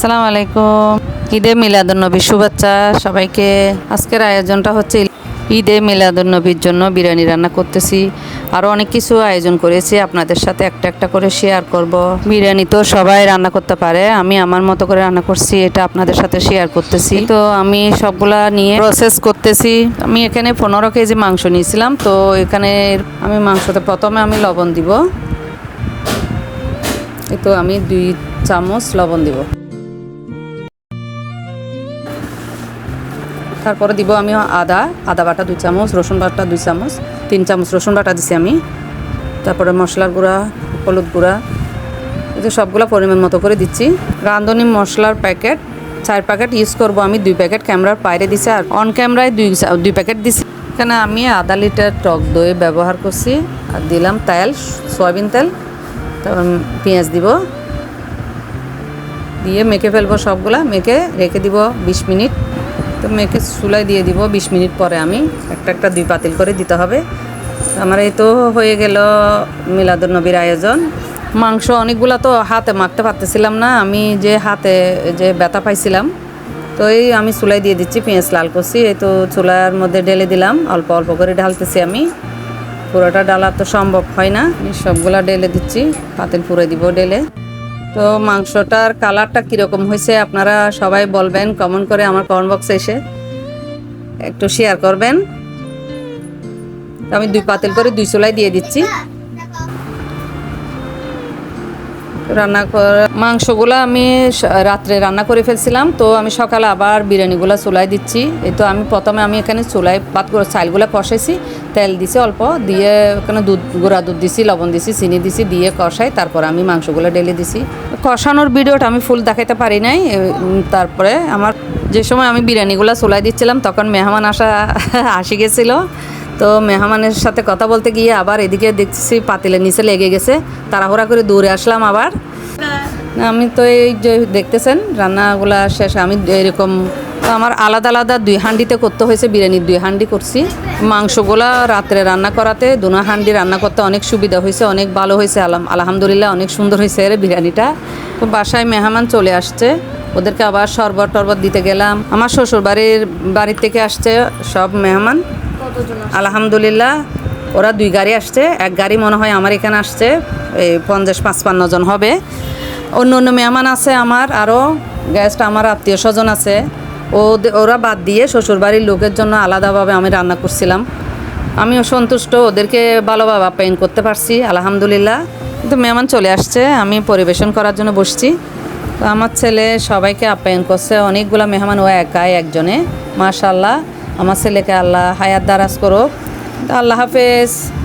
আসসালামু আলাইকুম। ঈদে মিলাদুন্নবীর শুভেচ্ছা। সবাইকে আজকের আয়োজনটা হচ্ছে ঈদে মিলাদুন্নবীর জন্য বিরিয়ানি রান্না করতেছি। আরও অনেক কিছু আয়োজন করেছি। আপনাদের সাথে একটা একটা করে শেয়ার করব। বিরিয়ানি তো সবাই রান্না করতে পারে। আমি আমার মতো করে রান্না করছি, এটা আপনাদের সাথে শেয়ার করতেছি। তো আমি সবগুলা নিয়ে প্রসেস করতেছি। আমি এখানে পনেরো কেজি মাংস নিয়েছিলাম। তো এখানে আমি মাংসতে প্রথমে আমি লবণ দিব। তো আমি দুই চামচ লবণ দিব। তারপরে দিব আমি আদা আদা বাটা দুই চামচ, রসুন বাটা দুই চামচ, তিন চামচ রসুন বাটা দিছি আমি। তারপরে মশলার গুঁড়া, হলুদ গুঁড়া, এই যে সবগুলো পরিমাণ মতো করে দিচ্ছি। রাঁধুনি মশলার প্যাকেট, চার প্যাকেট ইউজ করব আমি, দুই প্যাকেট ক্যামেরার বাইরে দিছি আর অন ক্যামেরায় দুই দুই প্যাকেট দিছি। এখানে আমি আধা লিটার টক দই ব্যবহার করছি, আর দিলাম তেল, সয়াবিন তেল, তারপর পেঁয়াজ দিব। দিয়ে মেখে ফেলব সবগুলা, মেখে রেখে দিব বিশ মিনিট। তো মেয়েকে চুলায় দিয়ে দিব, বিশ মিনিট পরে আমি। একটা একটা দুই পাতিল করে দিতে হবে। আমার এই তো হয়ে গেল মিলাদুর নবীর আয়োজন। মাংস অনেকগুলো তো হাতে মাখতে পারতেছিলাম না, আমি যে হাতে যে ব্যথা পাইছিলাম, তো এই আমি চুলায় দিয়ে দিচ্ছি পেঁয়াজ লাল করছি এই তো চুলার মধ্যে ঢেলে দিলাম, অল্প অল্প করে ঢালতেছি আমি। পুরোটা ডালা তো সম্ভব হয় না সবগুলা ঢেলে দিচ্ছি, পাতিল পুরে দিব ঢেলে। তো মাংসটার কালারটা কীরকম হয়েছে আপনারা সবাই বলবেন কমেন্ট করে আমার কমেন্ট বক্সে এসে একটু শেয়ার করবেন। আমি দুই পাতিল করে দুই চুলাই দিয়ে দিচ্ছি। রান্না করে, মাংসগুলো আমি রাত্রে রান্না করে ফেলছিলাম, তো আমি সকালে আবার বিরিয়ানিগুলো চুলাই দিচ্ছি। এই তো আমি প্রথমে আমি এখানে চুলাই পাত করে চাইলগুলো কষাইছি। তেল দিছি অল্প, দিয়ে ওখানে দুধ, গুঁড়া দুধ দিছি, লবণ দিছি, চিনি দিছি, দিয়ে কষাই, তারপর আমি মাংসগুলো ঢেলে দিছি। কষানোর ভিডিওটা আমি ফুল দেখাতে পারি নাই তারপরে আমার যে সময় আমি বিরিয়ানিগুলো চুলাই দিচ্ছিলাম, তখন মেহমান আসা আসি গেছিল। তো মেহমানের সাথে কথা বলতে গিয়ে আবার এদিকে দেখছি পাতিলের নিচে লেগে গেছে, তাড়াহুড়া করে দৌড়ে আসলাম আবার। আমি তো এই যে দেখতেছেন, রান্নাগুলা শেষ, আমি এরকম তো আমার আলাদা আলাদা দুই হান্ডিতে করতে হয়েছে বিরিয়ানির দুই হান্ডি করছি। মাংসগুলা রাত্রে রান্না করাতে, দুনা হান্ডি রান্না করতে অনেক সুবিধা হয়েছে, অনেক ভালো হয়েছে, আলহাম আলহামদুলিল্লাহ অনেক সুন্দর হয়েছে এর বিরিয়ানিটা। তো বাসায় মেহমান চলে আসছে, ওদেরকে আবার শরবত টরবত দিতে গেলাম। আমার শ্বশুর বাড়ির বাড়ির থেকে আসছে সব মেহমান। আলহামদুলিল্লাহ, ওরা দুই গাড়ি আসছে, এক গাড়ি মনে হয় আমার এখানে আসছে, এই পঞ্চাশ পাঁচপান্ন জন হবে। অন্য অন্য মেহমান আছে আমার আরও গেস্ট আমার আত্মীয় স্বজন আছে। ও ওরা বাদ দিয়ে শ্বশুরবাড়ির লোকের জন্য আলাদাভাবে আমি রান্না করছিলাম। আমিও সন্তুষ্ট, ওদেরকে ভালোভাবে আপ্যায়ন করতে পারছি, আলহামদুলিল্লাহ। কিন্তু মেহমান চলে আসছে, আমি পরিবেশন করার জন্য বসছি। তো আমার ছেলে সবাইকে আপ্যায়ন করছে, অনেকগুলো মেহমান ও একাই একজনে। মাশাল্লাহ আমার ছেলেকে আল্লাহ হায়াত দারাজ করুক। আল্লাহ হাফেজ।